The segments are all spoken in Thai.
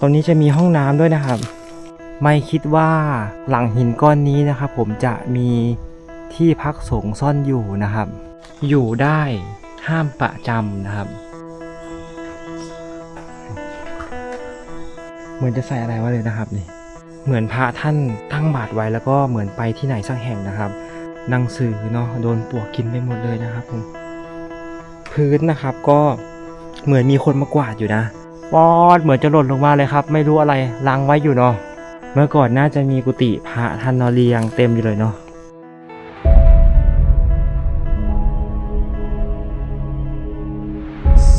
ตรงนี้จะมีห้องน้ำด้วยนะครับ ไม่คิดว่าหลังหินก้อนนี้นะครับ ผมจะมีที่พักสงฆ์ซ่อนอยู่นะครับ อยู่ได้ห้ามประจำนะครับ เหมือนจะใส่อะไรไว้เลยนะครับนี่เหมือนพระท่านตั้งบาตรไว้แล้วก็เหมือนไปที่ไหนสักแห่งนะครับ หนังสือเนาะโดนปวกกินไปหมดเลยนะครับผมพื้นนะครับก็เหมือนมีคนมากวาดอยู่นะ ปอดเหมือนจะหล่นลงมาเลยครับ ไม่รู้อะไรล้างไว้อยู่เนาะเมื่อก่อนน่าจะมีกุฏิพระท่านนอเรียงเต็มอยู่เลยเนาะ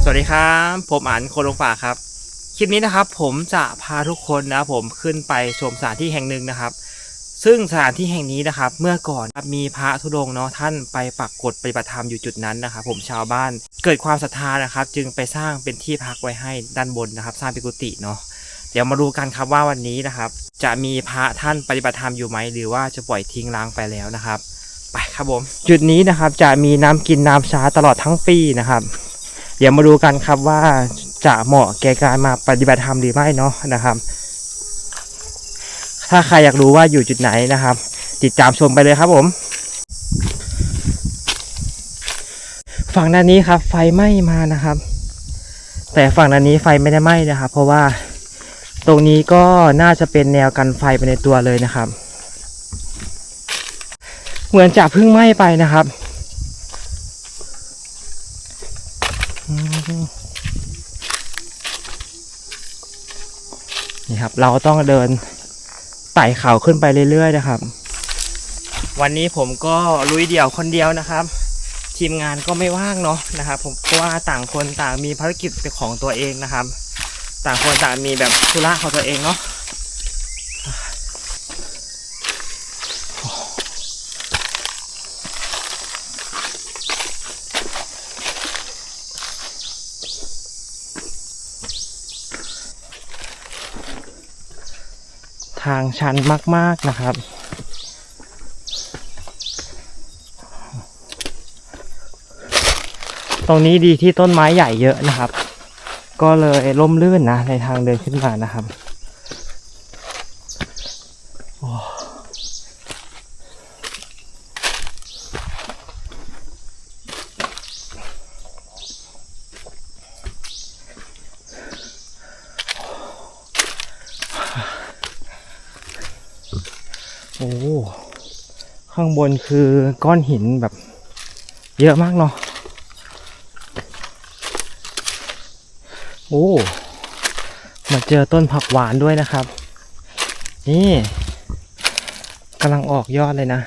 สวัสดีครับผมอันโคลงป่าครับ คลิปนี้นะครับผมจะพาทุกคนนะผมขึ้นไปชมสถานที่แห่งหนึ่งนะครับ ซึ่งสถานที่แห่งนี้นะครับ เมื่อก่อนมีพระธุดงค์เนาะท่านไปปักกฎปฏิบัติธรรมอยู่จุดนั้นนะครับ ผมชาวบ้านเกิดความศรัทธานะครับ จึงไปสร้างเป็นที่พักไว้ให้ด้านบนนะครับ สร้างเป็นกุฏิเนาะเดี๋ยวมาดูกันครับว่าวันนี้นะครับ จะมีพระท่านปฏิบัติธรรมอยู่ไหมหรือว่าจะปล่อยทิ้งร้างไปแล้วนะครับ ไปครับผมจุดนี้นะครับจะมีน้ำกินน้ำชาตลอดทั้งปีนะครับ เดี๋ยวมาดูกันครับว่าจะเหมาะแก่การมาปฏิบัติธรรมหรือไม่เนาะนะครับ ถ้าใครอยากรู้ว่าอยู่จุดไหนนะครับ ติดตามชมไปเลยครับผม ฝั่งด้านนี้ครับ ไฟไหม้มานะครับ แต่ฝั่งด้านนี้ไฟไม่ได้ไหม้นะครับ เพราะว่าตรงนี้ก็น่าจะเป็นแนวกันไฟไปในตัวเลยนะครับ เหมือนจะเพิ่งไหม้ไปนะครับนี่ครับ เราต้องเดิน ไต่เขาขึ้นไปเรื่อยๆนะครับ วันนี้ผมก็ลุยเดี่ยวคนเดียวนะครับ ทีมงานก็ไม่ว่างเนาะนะครับ ผมเพราะว่าต่างคนต่างมีภารกิจเป็นของตัวเองนะครับ ต่างคนต่างมีแบบธุระของตัวเองเนาะ ทางชันมาก ๆ นะครับ ตรงนี้ดีที่ต้นไม้ใหญ่เยอะนะครับ ก็เลยล่มลื่นนะในทางเดินขึ้นมานะครับ ข้างบนคือก้อนหินแบบ เยอะมากเนาะโอ้มาเจอต้นผักหวานด้วยนะครับ นี่กำลังออกยอดเลยนะ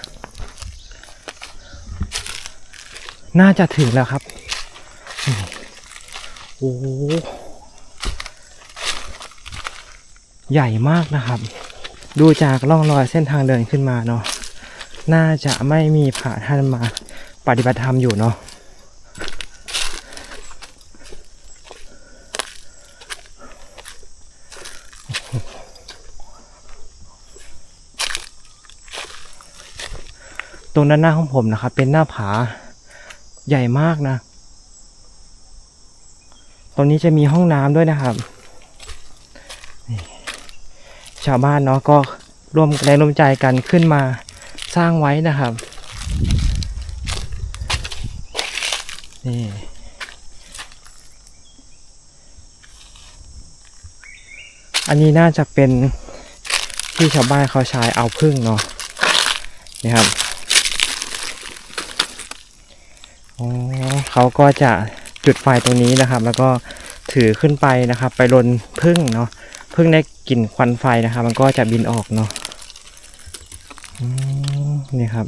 น่าจะถึงแล้วครับโอ้ใหญ่มากนะครับ ดูจากร่องรอยเส้นทางเดินขึ้นมาเนาะน่าจะไม่มีพระท่านมาปฏิบัติธรรมอยู่เนาะตรงด้านหน้าของผมนะครับ เป็นหน้าผาใหญ่มากนะ ตรงนี้จะมีห้องน้ำด้วยนะครับ ชาวบ้านเนาะก็ร่วมแรงร่วมใจกันขึ้นมาสร้างไว้นะครับนี่อันนี้น่าจะเป็นที่ชาวบ้านเขาใช้เอาพึ่งเนาะนี่ครับอ๋อเขาก็จะจุดไฟตรงนี้นะครับ แล้วก็ถือขึ้นไปนะครับ ไปรนพึ่งเนาะพึ่งได้ กลิ่นควันไฟนะครับ มันก็จะบินออกเนาะนี่ครับ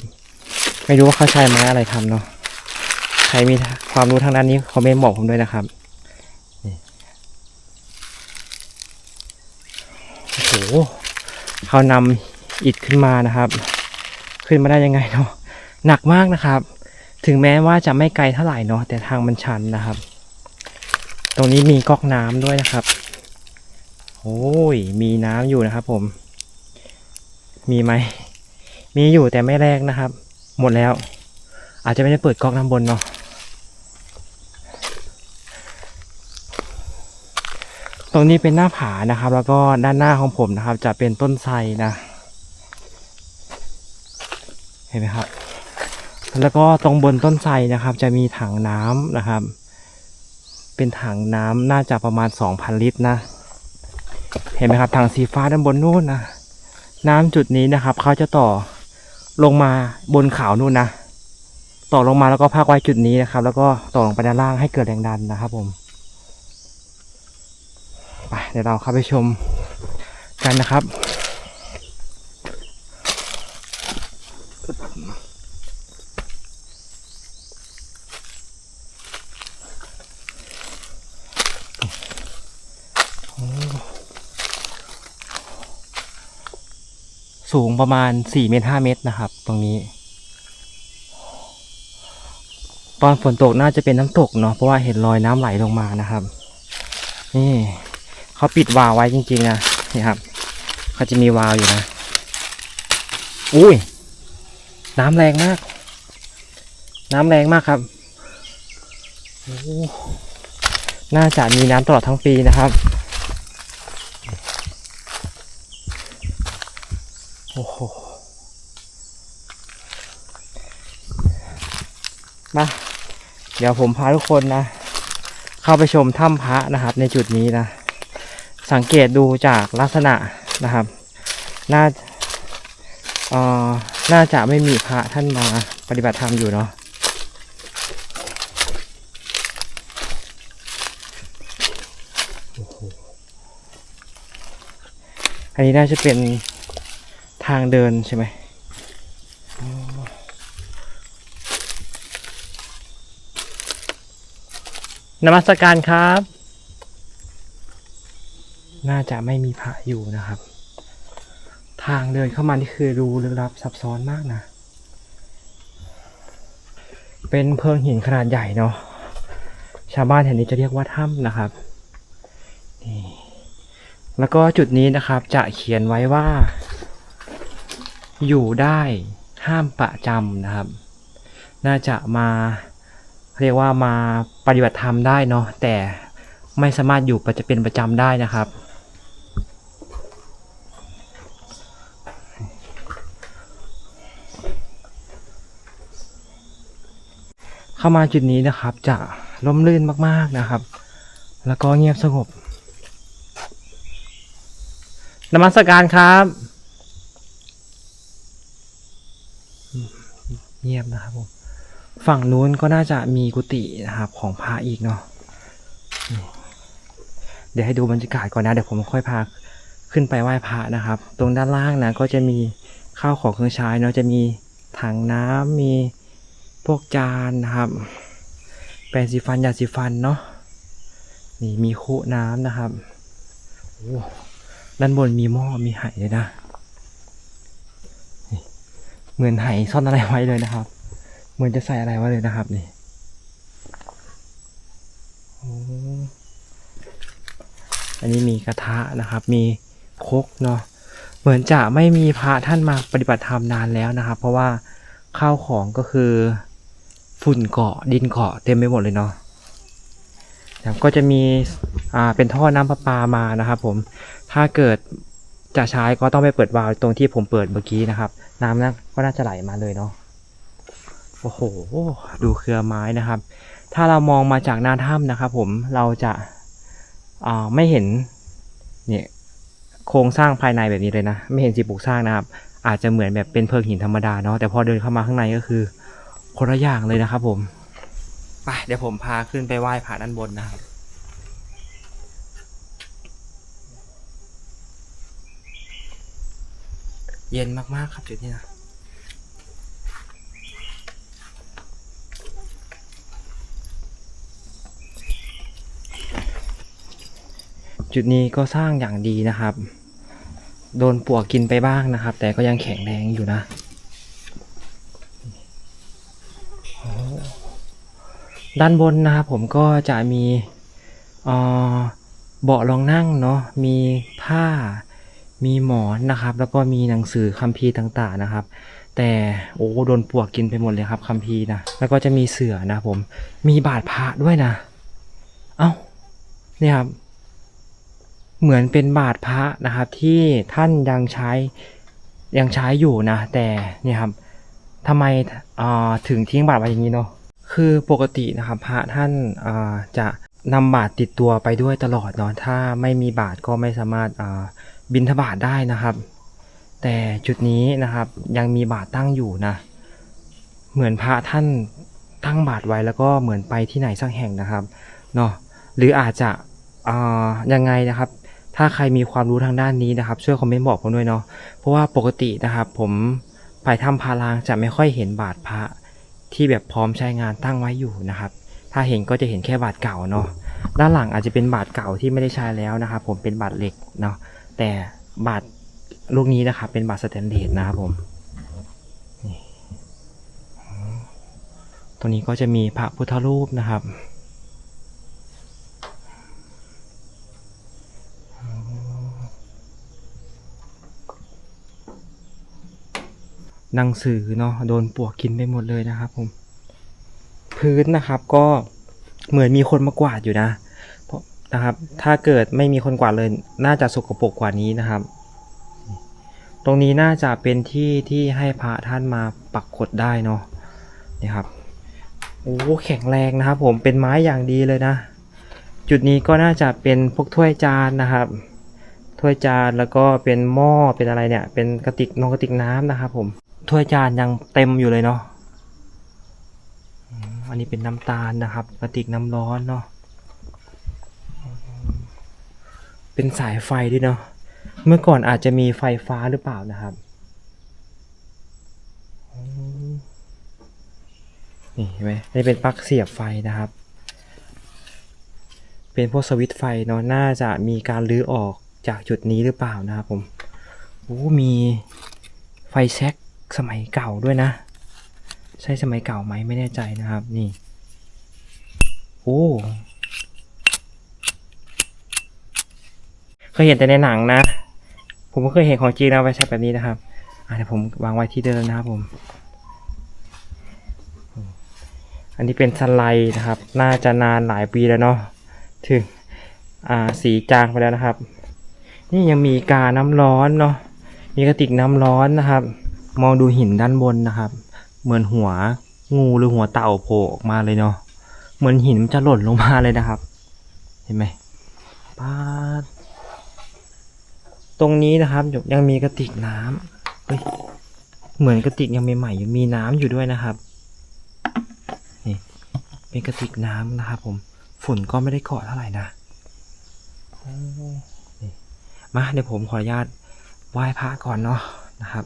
ไม่รู้ว่าเขาใช้ไม้อะไรทำเนาะใครมีความรู้ทางด้านนี้คอมเมนต์บอกผมด้วยนะครับโอ้โหเขานำอิฐขึ้นมานะครับ ขึ้นมาได้ยังไงเนาะหนักมากนะครับ ถึงแม้ว่าจะไม่ไกลเท่าไหร่เนาะแต่ทางมันชันนะครับ ตรงนี้มีก๊อกน้ำด้วยนะครับ โอ้ย มีน้ำอยู่นะครับผม มีไหม มีอยู่แต่ไม่แรงนะครับ หมดแล้ว อาจจะไม่ได้เปิดก๊อกน้ำบนเนาะ ตรงนี้เป็นหน้าผานะครับ แล้วก็ด้านหน้าของผมนะครับ จะเป็นต้นไทรนะ เห็นไหมครับ แล้วก็ตรงบนต้นไทรนะครับ จะมีถังน้ำนะครับ เป็นถังน้ำน่าจะประมาณ 2,000 ลิตรนะ เห็นไหมครับถังสีฟ้าด้านบนนู่นนะน้ำจุดนี้นะครับเขาจะต่อลงมาบนเขานู่นนะต่อลงมาแล้วก็พักไว้จุดนี้นะครับ แล้วก็ต่อลงไปด้านล่างให้เกิดแรงดันนะครับผมไปเดี๋ยวเราเข้าไปชมกันนะครับ สูงประมาณ4เมตร5เมตรนะครับ ตรงนี้ ตอนฝนตกน่าจะเป็นน้ำตกเนาะเพราะว่าเห็นรอยน้ำไหลลงมานะครับ นี่เขาปิดวาล์วไว้จริงๆนะนี่ครับเขาจะมีวาล์วอยู่นะอุ้ยน้ำแรงมาก น้ำแรงมากครับโอ้น่าจะมีน้ำตลอดทั้งปีนะครับ อ้โห มา เดี๋ยวผมพาทุกคนนะ เข้าไปชมถ้ำพระนะครับ ในจุดนี้นะ สังเกตดูจากลักษณะนะครับ น่าเอ่อน่าจะไม่มีพระท่านมาปฏิบัติธรรมอยู่เนาะอันนี้น่าจะเป็นางเดินใช่ไหมนมัสการครับ น่าจะไม่มีพระอยู่นะครับ ทางเดินเข้ามานี่คือรูลึกลับซับซ้อนมากนะ เป็นเพิงหินขนาดใหญ่เนาะ ชาวบ้านแถวนี้จะเรียกว่าถ้ำนะครับ นี่ แล้วก็จุดนี้นะครับจะเขียนไว้ว่า อยู่ได้ห้ามประจำนะครับ น่าจะมาเรียกว่ามาปฏิบัติธรรมได้เนาะแต่ไม่สามารถอยู่ประจะเป็นประจำได้นะครับ เข้ามาจุดนี้นะครับจะร่มรื่นมากๆนะครับ แล้วก็เงียบสงบนมัสการครับอืม เงียบนะครับผมฝั่งนู้นก็น่าจะมีกุฏินะครับของพระอีกเนาะเดี๋ยวให้ดูบรรยากาศก่อนนะเดี๋ยวผมค่อยพาขึ้นไปไหว้พระนะครับ ตรงด้านล่างนะก็จะมีข้าวของเครื่องใช้เนาะจะมีถังน้ำมีพวกจานนะครับ แปรงสีฟันยาสีฟันเนาะนี่มีคุน้ำนะครับโอ้ด้านบนมีหม้อมีไหเลยนะ เหมือนไหซ่อนอะไรไว้เลยนะครับ เหมือนจะใส่อะไรไว้เลยนะครับนี่อ้อันนี้มีกระทะนะครับ มีคกเนาะเหมือนจะไม่มีพระท่านมาปฏิบัติธรรมนานแล้วนะครับ เพราะว่าข้าวของก็คือฝุ่นเกาะดินเกาะเต็มไปหมดเลยเนาะครับก็จะมีอ่าเป็นท่อน้ำประปามานะครับ ผมถ้าเกิด จะใช้ก็ต้องไปเปิดวาล์วตรงที่ผมเปิดเมื่อกี้นะครับ น้ำนั้นก็น่าจะไหลมาเลยเนาะโอ้โห ดูเครือไม้นะครับ ถ้าเรามองมาจากหน้าถ้ำนะครับผมเราจะาไม่เห็นเนี่ยโครงสร้างภายในแบบนี้เลยนะ ไม่เห็นสิ่งปลูกสร้างนะครับ อาจจะเหมือนแบบเป็นเพิงหินธรรมดาเนาะแต่พอเดินเข้ามาข้างในก็คือคนละอย่างเลยนะครับผมไปเดี๋ยวผมพาขึ้นไปไหว้พระด้านบนนะครับ เย็นมากๆครับจุดนี้นะจุดนี้ก็สร้างอย่างดีนะครับ โดนปวกกินไปบ้างนะครับ แต่ก็ยังแข็งแรงอยู่นะด้านบนนะครับผมก็จะมีอ่อเบาะรองนั่งเนาะมีผ้า มีหมอนนะครับ แล้วก็มีหนังสือคัมภีร์ต่างๆนะครับ แต่โอ้โดนปวกกินไปหมดเลยครับคัมภีร์นะแล้วก็จะมีเสือนะผมมีบาดพระด้วยนะ เอ้าเนี่ยครับเหมือนเป็นบาทพระนะครับ ที่ท่านยังใช้ยังใช้อยู่นะ แต่เนี่ยครับทำไมอ่าถึงทิ้งบาทไว้อย่างนี้เนาะคือปกตินะครับพระท่านอ่าจะนำบาทติดตัวไปด้วยตลอดเนาะถ้าไม่มีบาทก็ไม่สามารถอ่า บินทบาทได้นะครับ แต่จุดนี้นะครับยังมีบาทตั้งอยู่นะ เหมือนพระท่านตั้งบาทไว้แล้วก็เหมือนไปที่ไหนสักแห่งนะครับเนาะหรืออาจจะอ่ายังไงนะครับ ถ้าใครมีความรู้ทางด้านนี้นะครับ ช่วยคอมเมนต์บอกผมด้วยเนาะเพราะว่าปกตินะครับ ผมไปถ้ำพารางจะไม่ค่อยเห็นบาทพระที่แบบพร้อมใช้งานตั้งไว้อยู่นะครับ ถ้าเห็นก็จะเห็นแค่บาทเก่าเนาะด้านหลังอาจจะเป็นบาทเก่าที่ไม่ได้ใช้แล้วนะครับ ผมเป็นบาทเหล็กเนาะ แต่บาทลูกนี้นะครับ เป็นบาทสแตนเลสนะครับผมตรงนี้ก็จะมีพระพุทธรูปนะครับ หนังสือเนาะโดนปวกกินไปหมดเลยนะครับผม พื้นนะครับก็เหมือนมีคนมากวาดอยู่นะ นะครับ ถ้าเกิดไม่มีคนกวาดเลย น่าจะสกปรกกว่านี้นะครับ ตรงนี้น่าจะเป็นที่ที่ให้พระท่านมาปักกดได้เนาะนี่ครับโอ้แข็งแรงนะครับ ผมเป็นไม้อย่างดีเลยนะ จุดนี้ก็น่าจะเป็นพวกถ้วยจานนะครับ ถ้วยจานแล้วก็เป็นหม้อเป็นอะไรเนี่ย เป็นกระติกนองกระติกน้ำนะครับผมถ้วยจานยังเต็มอยู่เลยเนาะอันนี้เป็นน้ำตาลนะครับ กระติกน้ำร้อนเนาะอืม เป็นสายไฟด้วยเนาะเมื่อก่อนอาจจะมีไฟฟ้าหรือเปล่านะครับนี่เห็นไหมนี่เป็นปลั๊กเสียบไฟนะครับ เป็นพวกสวิตช์ไฟเนาะน่าจะมีการรื้อออกจากจุดนี้หรือเปล่านะครับผมโอ้มีไฟแช็กสมัยเก่าด้วยนะ ใช่สมัยเก่าไหมไม่แน่ใจนะครับ นี่ โอ้ เคยเห็นแต่ในหนังนะ ผมก็เคยเห็นของจริงนะไฟแช็กแบบนี้นะครับอะเดี๋ยวผมวางไว้ที่เดิมนะครับผม อันนี้เป็นสไลด์นะครับ น่าจะนานหลายปีแล้วเนาะ ถึงอ่าสีจางไปแล้วนะครับ นี่ยังมีกาน้ำร้อนเนาะ มีกระติกน้ำร้อนนะครับ มองดูหินด้านบนนะครับ เหมือนหัวงูหรือหัวเต่าโผล่ออกมาเลยเนาะ เหมือนหินมันจะหล่นลงมาเลยนะครับ เห็นไหมปาด ตรงนี้นะครับยังมีกระติกน้ำเฮ้ยเหมือนกระติกยังใหม่ๆอยู่มีน้ำอยู่ด้วยนะครับนี่เป็นกระติกน้ำนะครับผมฝุ่นก็ไม่ได้เกาะเท่าไหร่นะมาเดี๋ยวผมขออนุญาตไหว้พระก่อนเนาะนะครับ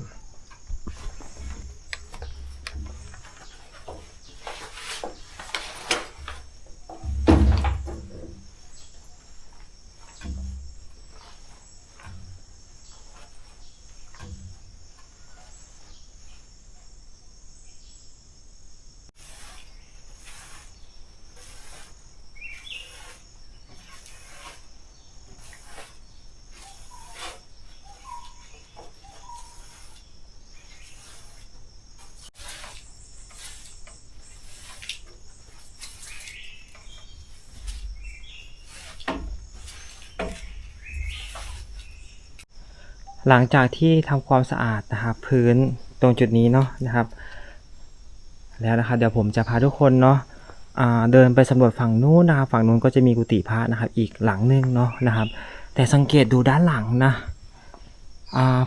หลังจากที่ทำความสะอาดนะครับพื้นตรงจุดนี้เนาะนะครับ แล้วนะครับเดี๋ยวผมจะพาทุกคนเนาะเดินไปสำรวจฝั่งนู้นนะครับฝั่งนู้นก็จะมีกุฏิพระนะครับ อีกหลังนึงเนาะนะครับ แต่สังเกตดูด้านหลังนะ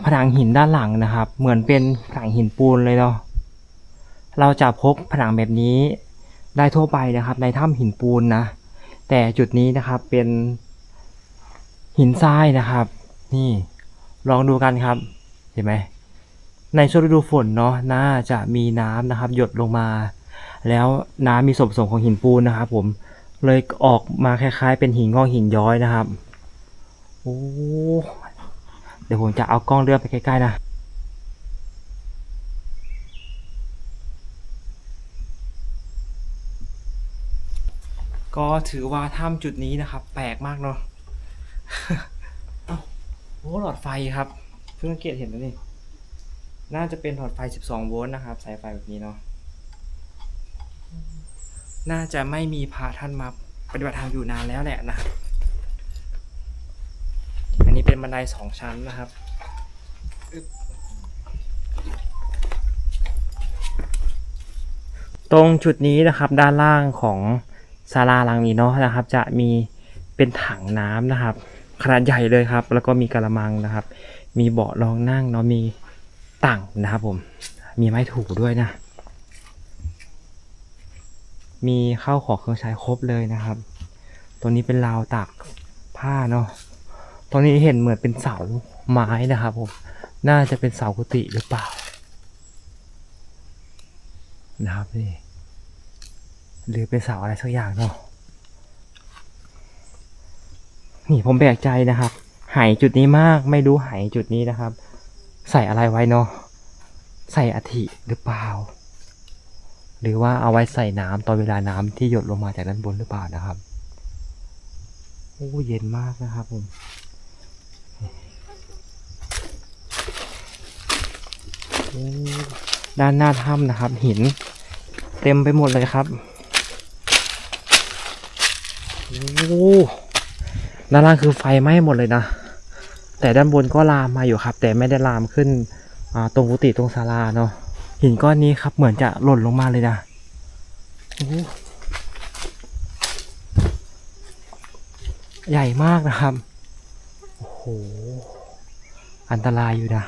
ผนังหินด้านหลังนะครับ เหมือนเป็นผนังหินปูนเลยเนาะเราจะพบผนังแบบนี้ได้ทั่วไปนะครับ ในถ้ำหินปูนนะ แต่จุดนี้นะครับเป็นหินทรายนะครับ นี่ ลองดูกันครับ เห็นไหม ในช่วงฤดูฝนเนาะ น่าจะมีน้ำนะครับ หยดลงมา แล้วน้ำมีส่วนผสมของหินปูนนะครับ ผม เลยออกมาคล้ายๆ เป็นหินงอกหินย้อยนะครับ โอ้ เดี๋ยวผมจะเอากล้องเลื่อนไปใกล้ๆนะก็ถือว่าถ้ำจุดนี้นะครับ แปลกมากเนาะ โอ้หลอดไฟครับ เพิ่งสังเกตเห็นแล้วนี่ น่าจะเป็นหลอดไฟ 12 โวลต์นะครับ สายไฟแบบนี้เนาะ น่าจะไม่มีพระท่านมาปฏิบัติธรรมอยู่นานแล้วแหละนะครับบันไดสองชั้นนะครับอึ๊บตรงจุดนี้นะครับด้านล่างของศาลาหลังนี้เนาะนะครับ จะมีเป็นถังน้ำนะครับ ขนาดใหญ่เลยครับ แล้วก็มีกระมังนะครับ มีเบาะรองนั่งเนาะมีตั่งนะครับผม มีไม้ถูด้วยนะ มีข้าวของเครื่องใช้ครบเลยนะครับ ตัวนี้เป็นราวตากผ้าเนาะตรงนี้เห็นเหมือนเป็นเสาไม้นะครับผม น่าจะเป็นเสากุฏิหรือเปล่า นะครับนี่ หรือเป็นเสาอะไรสักอย่างเนาะ นี่ผมแปลกใจนะครับ หายจุดนี้มากไม่รู้หายจุดนี้นะครับ ใส่อะไรไว้เนาะใส่อธิหรือเปล่า หรือว่าเอาไว้ใส่น้ำตอนเวลาน้ำที่หยดลงมาจากด้านบนหรือเปล่านะครับโอ้เย็นมากนะครับผมด้านหน้าถ้ำนะครับ หิน เต็มไปหมดเลยครับโอ้ ด้านล่างคือไฟไหม้หมดเลยนะ แต่ด้านบนก็ลามมาอยู่ครับ แต่ไม่ได้ลามขึ้นตรงกุฏิตรงศาลาเนาะหินก้อนนี้ครับเหมือนจะหล่นลงมาเลยนะใหญ่มากนะครับ โอ้โห อันตรายอยู่นะ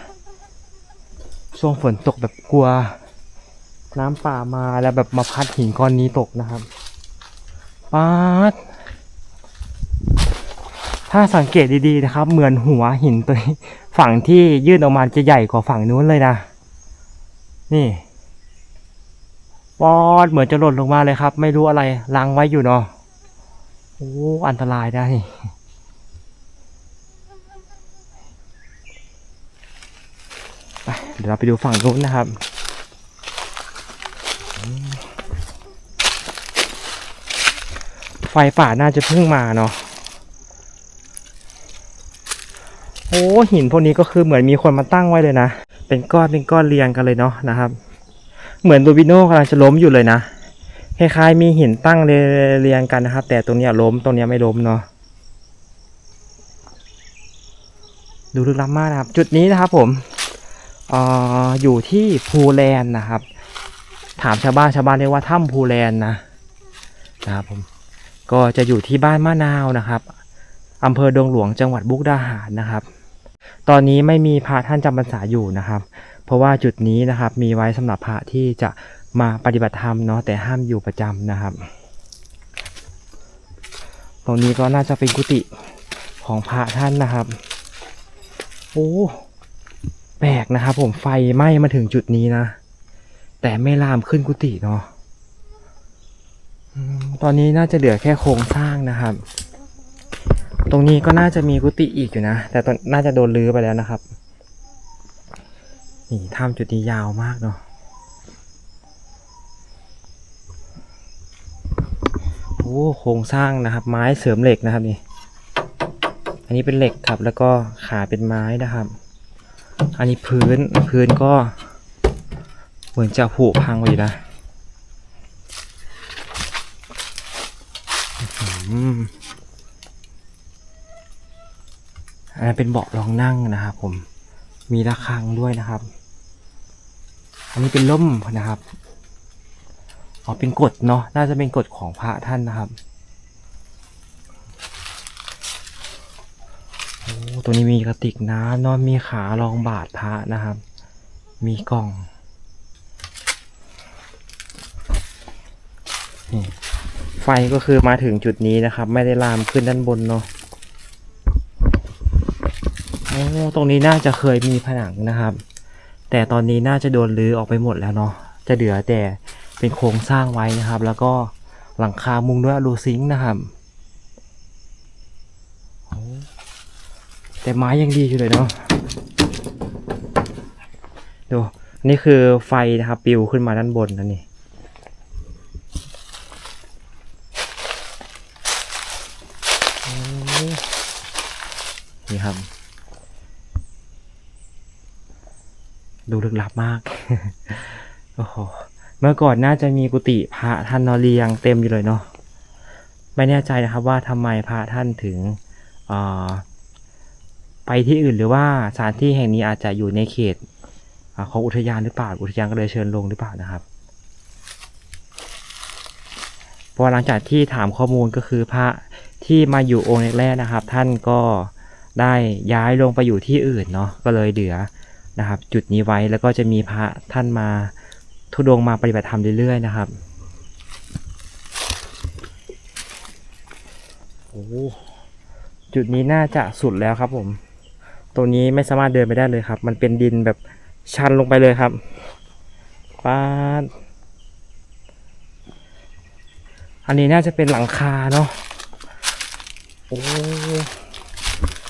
ช่วงฝนตกแบบกลัว น้ำป่ามาแล้วแบบมาพัดหินก้อนนี้ตกนะครับ ป๊าด ถ้าสังเกตดีๆนะครับ เหมือนหัวหินตัวนี้ ฝั่งที่ยื่นออกมาจะใหญ่กว่าฝั่งนู้นเลยนะ นี่ปอดเหมือนจะหล่นลงมาเลยครับ ไม่รู้อะไรลังไว้อยู่เนาะโอ้อันตรายได้ไปเดี๋ยวเราไปดูฝั่งนู้นนะครับไฟป่าน่าจะเพิ่งมาเนาะ โอ้หินพวกนี้ก็คือเหมือนมีคนมาตั้งไว้เลยนะ เป็นก้อนเป็นก้อนเรียงกันเลยเนาะนะครับ เหมือนดูบิโน่กำลังจะล้มอยู่เลยนะคล้ายๆมีหินตั้งเรียงกันนะครับ แต่ตรงนี้ล้มตรงนี้ไม่ล้มเนาะดูลึกล้ำมากนะครับ จุดนี้นะครับผมเอ่ออยู่ที่ภูแลนนะครับ ถามชาวบ้านชาวบ้านเรียกว่าถ้ำภูแลนนะนะครับผมก็จะอยู่ที่บ้านมะนาวนะครับอำเภอดงหลวงจังหวัดบุกดาหารนะครับ ตอนนี้ไม่มีพระท่านจำพรรษาอยู่นะครับ เพราะว่าจุดนี้นะครับมีไว้สำหรับพระที่จะมาปฏิบัติธรรมเนาะแต่ห้ามอยู่ประจำนะครับ ตรงนี้ก็น่าจะเป็นกุฏิของพระท่านนะครับ โอ้แปลกนะครับ ผมไฟไหม้มาถึงจุดนี้นะ แต่ไม่ลามขึ้นกุฏิเนาะตอนนี้น่าจะเหลือแค่โครงสร้างนะครับ ตรงนี้ก็น่าจะมีกุฏิอีกอยู่นะ แต่ตอนน่าจะโดนรื้อไปแล้วนะครับ นี่ถ้ำจุดนี้ยาวมากเนาะโอ้โครงสร้างนะครับ ไม้เสริมเหล็กนะครับนี่ อันนี้เป็นเหล็กครับ แล้วก็ขาเป็นไม้นะครับ อันนี้พื้นพื้นก็เหมือนจะผุพังไปอยู่นะอื้อหื อันนั้นเป็นเบาะรองนั่งนะครับผม มีระฆังด้วยนะครับ อันนี้เป็นล่มนะครับ อ๋อ เป็นกฎเนาะ น่าจะเป็นกฎของพระท่านนะครับ โอ้ตัวนี้มีกระติกน้ำนอนมีขารองบาทพระนะครับ มีกล่อง นี่ไฟก็คือมาถึงจุดนี้นะครับ ไม่ได้ลามขึ้นด้านบนเนาะ ตรงนี้น่าจะเคยมีผนังนะครับ แต่ตอนนี้น่าจะโดนรื้อออกไปหมดแล้วเนาะจะเหลือแต่เป็นโครงสร้างไว้นะครับ แล้วก็หลังคามุงด้วยอลูซิงค์นะครับแต่ไม้ยังดีอยู่เลยเนาะดูนี่คือไฟนะครับปิวขึ้นมาด้านบนนะนี่นี่ครับ ดูลึกลับมากโอ้โหเมื่อก่อนน่าจะมีกุฏิพระท่านนอเรียงเต็มอยู่เลยเนาะไม่แน่ใจนะครับว่าทำไมพระท่านถึงอไปที่อื่นหรือว่าสถานที่แห่งนี้อาจจะอยู่ในเขตอ่าของอุทยานหรือเปล่าอุทยานก็เลยเชิญลงหรือเปล่านะครับพราะว่าหลังจากที่ถามข้อมูลก็คือพระที่มาอยู่องค์แรกๆนะครับ ท่านก็ได้ย้ายลงไปอยู่ที่อื่นเนาะก็เลยเหลือ นะครับ จุดนี้ไว้แล้วก็จะมีพระท่านมาทุดงมาปฏิบัติธรรมเรื่อยๆนะครับโอ้จุดนี้น่าจะสุดแล้วครับผม ตรงนี้ไม่สามารถเดินไปได้เลยครับ มันเป็นดินแบบชันลงไปเลยครับป้าอันนี้น่าจะเป็นหลังคาเนาะโอ้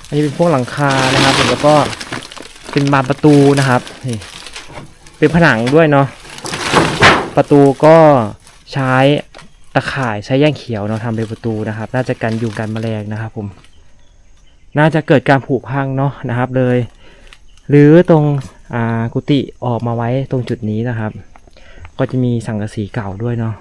อันนี้เป็นพวกหลังคานะครับแล้วก็ เป็นบานประตูนะครับนี่เป็นผนังด้วยเนาะประตูก็ใช้ตะข่ายใช้แย่งเขียวเนาะทำเป็นประตูนะครับ น่าจะกันยุงกันแมลงนะครับผมน่าจะเกิดการผุพังเนาะนะครับเลย หรือตรงกุฏิออกมาไว้ตรงจุดนี้นะครับ ก็จะมีสังกะสีเก่าด้วยเนาะ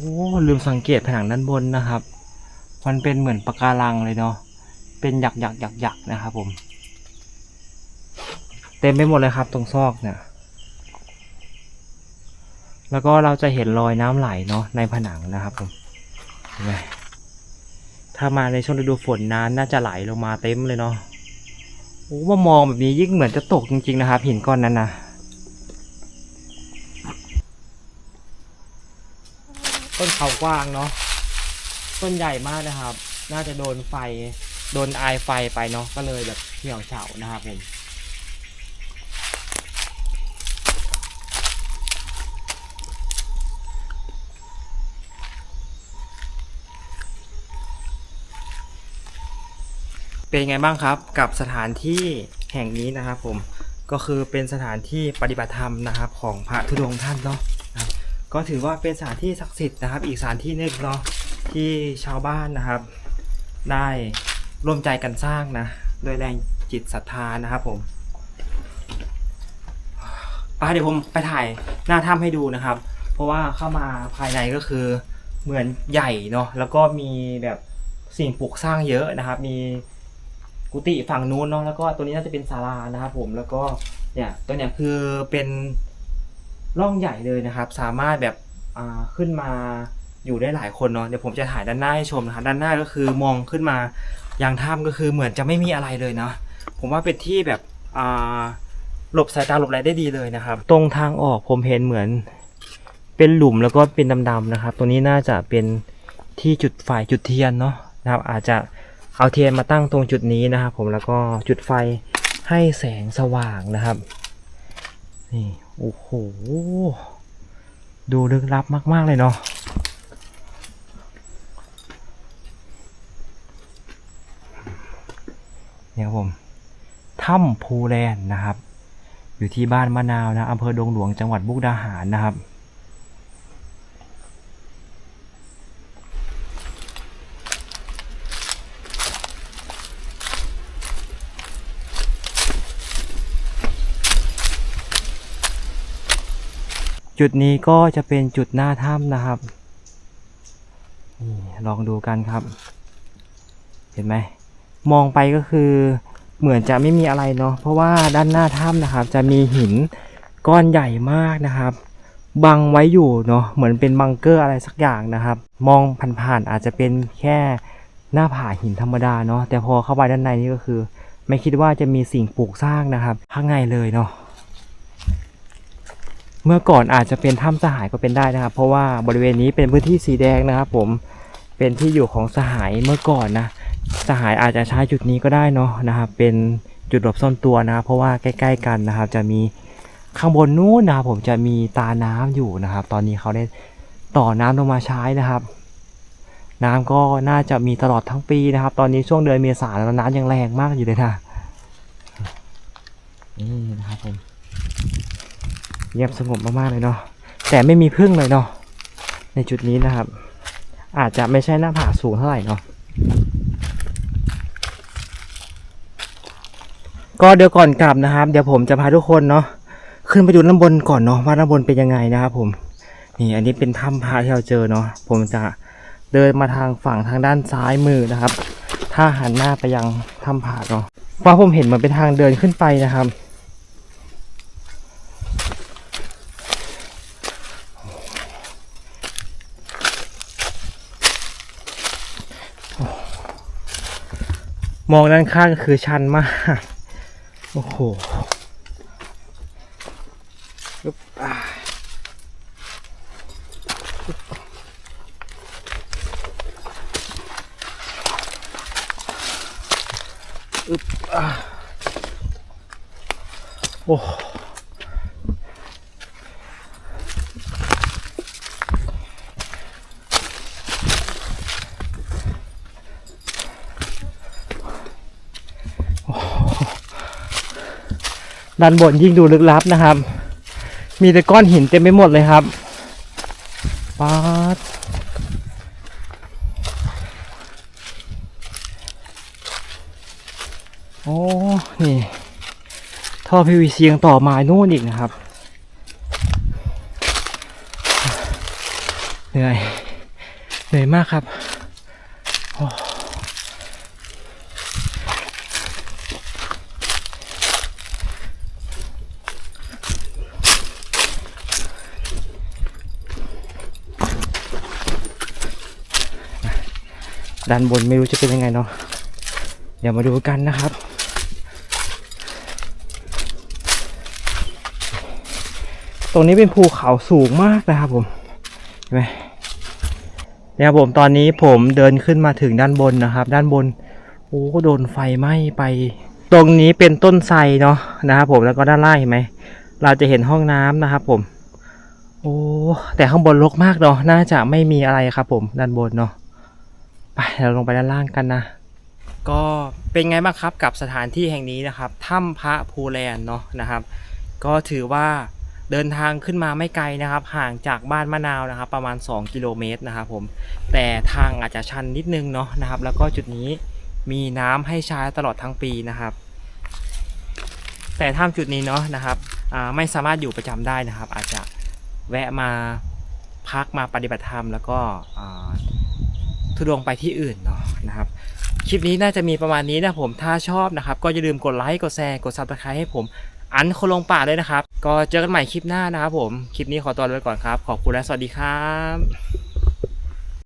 โอ้ลืม สังเกตผนังด้านบนนะครับ มันเป็นเหมือนปะการังเลยเนาะ เป็นหยักหยักหยักหยักนะครับผม เต็มไปหมดเลยครับตรงซอกเนี่ย แล้วก็เราจะเห็นรอยน้ำไหลเนาะในผนังนะครับผมเห็นไหมถ้ามาในช่วงฤดูฝนน้ำน่าจะไหลลงมาเต็มเลยเนาะโอ้ว่ามองแบบนี้ยิ่งเหมือนจะตกจริงๆนะครับหินก้อนนั้นนะ ต้นเขากว้างเนาะต้นใหญ่มากนะครับ น่าจะโดนไฟ โดนไอายไฟไปเนาะก็เลยแบบเหี่ยวเฉานะครับผมเป็นไงบ้างครับกับสถานที่แห่งนี้นะครับผมก็คือเป็นสถานที่ปฏิบัติธรรมนะครับ ของพระธุดงค์ท่านเนาะ ก็ถือว่าเป็นสถานที่ศักดิ์สิทธิ์นะครับ อีกสถานที่หนึ่งเนาะที่ชาวบ้านนะครับ ได้ร่วมใจกันสร้างนะโดยแรงจิตศรัทธานะครับผมอะเดี๋ยวผมไปถ่ายหน้าถ้ำให้ดูนะครับ เพราะว่าเข้ามาภายในก็คือเหมือนใหญ่เนาะแล้วก็มีแบบสิ่งปลูกสร้างเยอะนะครับ มีกุฏิฝั่งนู้นเนาะแล้วก็ตัวนี้น่าจะเป็นศาลานะครับผมแล้วก็เนี่ยตัวเนี้ยคือเป็น ร่องใหญ่เลยนะครับ สามารถแบบขึ้นมาอยู่ได้หลายคนเนาะเดี๋ยวผมจะถ่ายด้านหน้าให้ชมนะครับด้านหน้าก็คือมองขึ้นมายังถ้ำก็คือเหมือนจะไม่มีอะไรเลยนะผมว่าเป็นที่แบบหลบสายตาหลบอะไรได้ดีเลยนะครับ ตรงทางออกผมเห็นเหมือน เป็นหลุมแล้วก็เป็นดำๆนะครับ ตรงนี้น่าจะเป็นที่จุดไฟจุดเทียนเนาะนะครับ อาจจะเอาเทียนมาตั้งตรงจุดนี้นะครับ ผมแล้วก็จุดไฟให้แสงสว่างนะครับนี่ โอ้โห ดูลึกลับมาก ๆ เลยเนาะเนี่ยครับผมถ้ำภูแลนนะครับ อยู่ที่บ้านมะนาวนะอำเภอดงหลวงจังหวัดบุกดาหารนะครับ จุดนี้ก็จะเป็นจุดหน้าถ้ำนะครับนี่ลองดูกันครับ เห็นไหมมองไปก็คือเหมือนจะไม่มีอะไรเนาะเพราะว่าด้านหน้าถ้ำนะครับ จะมีหินก้อนใหญ่มากนะครับ บังไว้อยู่เนาะเหมือนเป็นบังเกอร์อะไรสักอย่างนะครับ มองผ่านๆอาจจะเป็นแค่หน้าผาหินธรรมดาเนาะแต่พอเข้าไปด้านในนี่ก็คือ ไม่คิดว่าจะมีสิ่งปลูกสร้างนะครับ ข้างในเลยเนาะ เมื่อก่อนอาจจะเป็นถ้ำสหายก็เป็นได้นะครับ เพราะว่าบริเวณนี้เป็นพื้นที่สีแดงนะครับ ผมเป็นที่อยู่ของสหายเมื่อก่อนนะสหายอาจจะใช้จุดนี้ก็ได้เนาะนะครับเป็นจุดหลบซ่อนตัวนะครับ เพราะว่าใกล้ ๆ กันนะครับ จะมีข้างบนนู้นนะครับผมจะมีตาน้ำอยู่นะครับ ตอนนี้เขาได้ต่อน้ำลงมาใช้นะครับ น้ำก็น่าจะมีตลอดทั้งปีนะครับ ตอนนี้ช่วงเดือนเมษาแล้วน้ำยังแรงมากอยู่เลยนะนี่นะครับผม เงียบสงบมากๆเลยเนาะแต่ไม่มีพึ่งเลยเนาะในจุดนี้นะครับ อาจจะไม่ใช่หน้าผาสูงเท่าไหร่เนาะก็เดี๋ยวก่อนกลับนะครับ เดี๋ยวผมจะพาทุกคนเนาะขึ้นไปดูด้านบนก่อนเนาะว่าด้านบนเป็นยังไงนะครับผมนี่อันนี้เป็นถ้ำพระที่เราเจอเนาะผมจะเดินมาทางฝั่งทางด้านซ้ายมือนะครับ ถ้าหันหน้าไปยังถ้ำพระเนาะเพราะผมเห็นมันเป็นทางเดินขึ้นไปนะครับ มองด้านข้างก็คือชันมาก โอ้โหอึบอ่าอึบอ่าโอ้ ด้านบนยิ่งดูลึกลับนะครับ มีแต่ก้อนหินเต็มไปหมดเลยครับป๊าดโอ้ นี่ ท่อ PVC ยังต่อมานู่นอีกนะครับ เหนื่อย เหนื่อยมากครับ ด้านบนไม่รู้จะเป็นยังไงเนาะเดี๋ยวมาดูกันนะครับ ตรงนี้เป็นภูเขาสูงมากนะครับผมเห็นไหมเนี่ยครับผมตอนนี้ผมเดินขึ้นมาถึงด้านบนนะครับ ด้านบนโอ้โดนไฟไหม้ไป ตรงนี้เป็นต้นไทรเนาะนะครับผมแล้วก็ด้านล่างเห็นไหมเราจะเห็นห้องน้ำนะครับผม โอ้แต่ข้างบนรกมากเนาะน่าจะไม่มีอะไรครับผมด้านบนเนาะ ไปเราลงไปด้านล่างกันนะก็เป็นไงบ้างครับกับสถานที่แห่งนี้นะครับถ้ำพระภูแลนเนาะนะครับ ก็ถือว่าเดินทางขึ้นมาไม่ไกลนะครับ ห่างจากบ้านมะนาวนะครับ ประมาณ 2 กิโลเมตรนะครับผมแต่ทางอาจจะชันนิดนึงเนาะนะครับ แล้วก็จุดนี้มีน้ำให้ใช้ตลอดทั้งปีนะครับ แต่ถ้ำจุดนี้เนาะนะครับไม่สามารถอยู่ประจำได้นะครับ อาจจะแวะมาพักมาปฏิบัติธรรมแล้วก็ ทุดงไปที่อื่นเนาะนะครับ คลิปนี้น่าจะมีประมาณนี้นะผมถ้าชอบนะครับ ก็อย่าลืมกดไลค์กดแชร์กดซับสไครต์ให้ผมอันคนลงป่าเลยนะครับ ก็เจอกันใหม่คลิปหน้านะครับผม คลิปนี้ขอตัวลาไปก่อนครับ ขอบคุณและสวัสดีครับ